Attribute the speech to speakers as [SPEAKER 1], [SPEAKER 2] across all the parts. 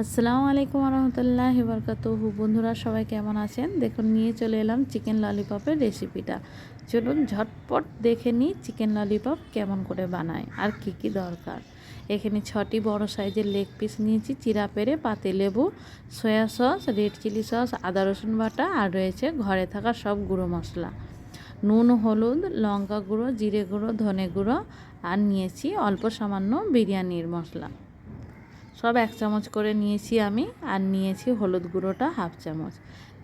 [SPEAKER 1] আসসালামু আলাইকুম রহমতুল্লাহ বরকাতুহু বন্ধুরা, সবাই কেমন আছেন? দেখুন, নিয়ে চলে এলাম চিকেন ললিপপের রেসিপিটা। চলুন, ঝটপট দেখে নিই চিকেন ললিপপ কেমন করে বানায় আর কি কি দরকার। এখানে ছটি বড় সাইজের লেগ পিস নিয়েছি, চিরা পেরে, পাতে লেবু, soya sauce, red chilli sauce, আদা রসুন বাটা আর রয়েছে ঘরে থাকা সব গুঁড়ো মশলা। নুন, হলুদ, লঙ্কা গুঁড়ো, জিরে গুঁড়ো, ধনে গুঁড়ো আর নিয়েছি অল্প সামান্য বিরিয়ানির মশলা। সব এক চামচ করে নিয়েছি আমি আর নিয়েছি হলুদ গুঁড়োটা হাফ চামচ।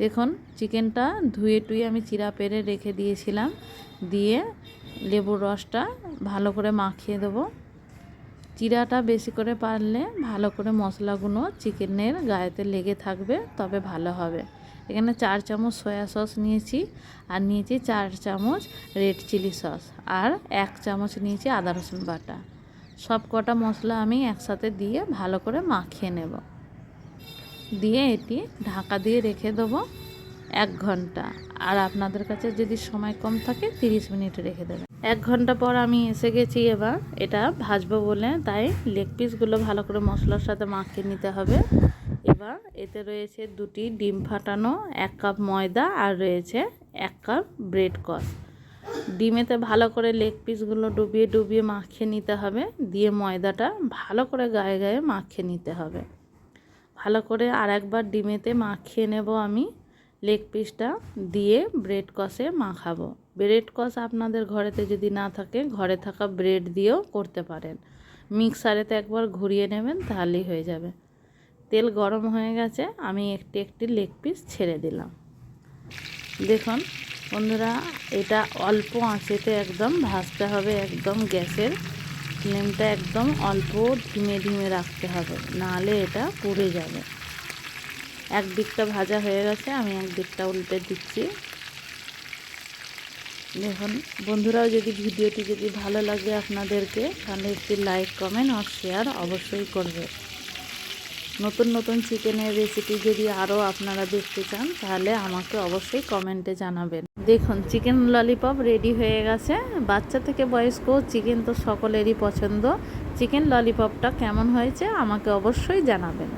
[SPEAKER 1] দেখুন, চিকেনটা ধুয়ে টুয়ে আমি চিরা পেরে রেখে দিয়েছিলাম। দিয়ে লেবুর রসটা ভালো করে মাখিয়ে দেবো। চিরাটা বেশি করে পারলে ভালো করে মশলাগুলো চিকেনের গায়েতে লেগে থাকবে, তবে ভালো হবে। এখানে চার চামচ সয়া সস নিয়েছি আর নিয়েছি চার চামচ রেড চিলি সস। আর এক চামচ নিয়েছি আদা রসুন বাটা। সব মশলা আমি একসাথে দিয়ে ভালো করে মাখিয়ে নেব। দিয়ে এটি ঢাকা দিয়ে রেখে দেবো এক ঘণ্টা। আর আপনাদের কাছে যদি সময় কম থাকে, তিরিশ মিনিট রেখে দেবেন। এক ঘণ্টা পর আমি এসে গেছি এবার। এটা ভাজবো বলে, তাই লেগ পিসগুলো ভালো করে মশলার সাথে মাখিয়ে নিতে হবে। এবার এতে রয়েছে দুটি ডিম ফাটানো, এক কাপ ময়দা, আর রয়েছে এক কাপ ব্রেড কস ডিমেতে ভালো করে লেগ পিসগুলো ডুবিয়ে ডুবিয়ে মাখিয়ে নিতে হবে। দিয়ে ময়দাটা ভালো করে গায়ে গায়ে মাখিয়ে নিতে হবে। ভালো করে আর একবার ডিমেতে মাখিয়ে নেব আমি। লেগ পিসটা দিয়ে ব্রেড কষে মাখাবো। ব্রেড কষ আপনাদের ঘরেতে যদি না থাকে, ঘরে থাকা ব্রেড দিয়েও করতে পারেন। মিক্সারেতে একবার ঘুরিয়ে নেবেন, তাহলেই হয়ে যাবে। তেল গরম হয়ে গেছে, আমি একটি একটি লেগ পিস ছেড়ে দিলাম। দেখুন বন্ধুরা, এটা অল্প আঁচেতে একদম ভাজতে হবে একদম গ্যাসের। ফ্লেমটা একদম অল্প ধিমে ধিমে রাখতে হবে, নাহলে এটা পুড়ে যাবে। এক দিকটা ভাজা হয়ে গেছে, আমি এক দিকটা উল্টে দিচ্ছি। দেখুন, বন্ধুরাও যদি ভিডিওটি যদি ভালো লাগে আপনাদেরকে, তাহলে একটি লাইক কমেন্ট আর শেয়ার অবশ্যই করবে। নতুন নতুন চিকেনের রেসিপি যদি আরও আপনারা দেখতে চান, তাহলে আমাকে অবশ্যই কমেন্টে জানাবেন। দেখুন, চিকেন ললিপপ রেডি হয়ে গেছে। বাচ্চা থেকে বয়স্ক, চিকেন তো সকলেরই পছন্দ। চিকেন ললিপপটা কেমন হয়েছে, আমাকে অবশ্যই জানাবেন।